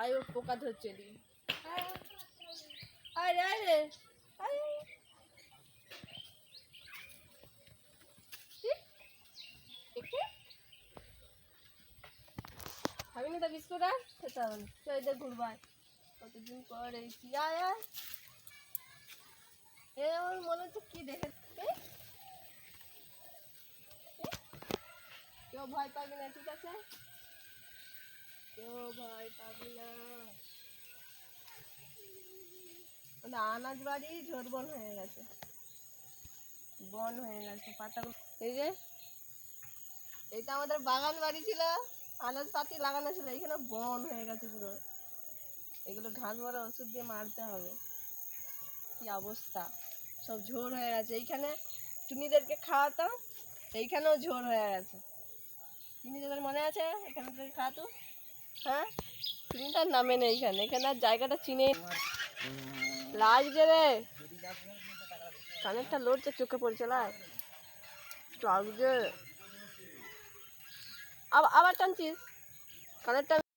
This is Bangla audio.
আয়। পোকা ধরছে এদিকে। না তো বিস্কুট আর? খেতে হবে না। চল কতদিন পর এই কি আয় আয়। আমার মনে হচ্ছে কি? কেউ ভয় না, ঠিক আছে? কেউ ভয় না। আনাজ বাড়ি ঝোর বন হয়ে গেছে। বন হয়ে গেছে, পাতা এই যে, এটা আমাদের বাগান বাড়ি ছিল। আনাজ পাতি লাগানো ছিল, এখানে বন হয়ে গেছে পুরো। এগুলো ঘাস মারা ওষুধ দিয়ে মারতে হবে। কি অবস্থা? সব ঝোর হয়ে গেছে। এইখানে টুনিদেরকে খাওয়াতাম, এইখানেও ঝোর হয়ে গেছে। টুনি তোদের মনে আছে? এখানে তোদের খাওয়াতো? হ্যাঁ? টুনিটার নামে নেই এখানে। এখানে আর জায়গাটা চিনে লাগছে রে। কানেরটা লড়ছে, চোখে পড়ছে, লাই। লাগছে আবার টানছিস? কানেরটা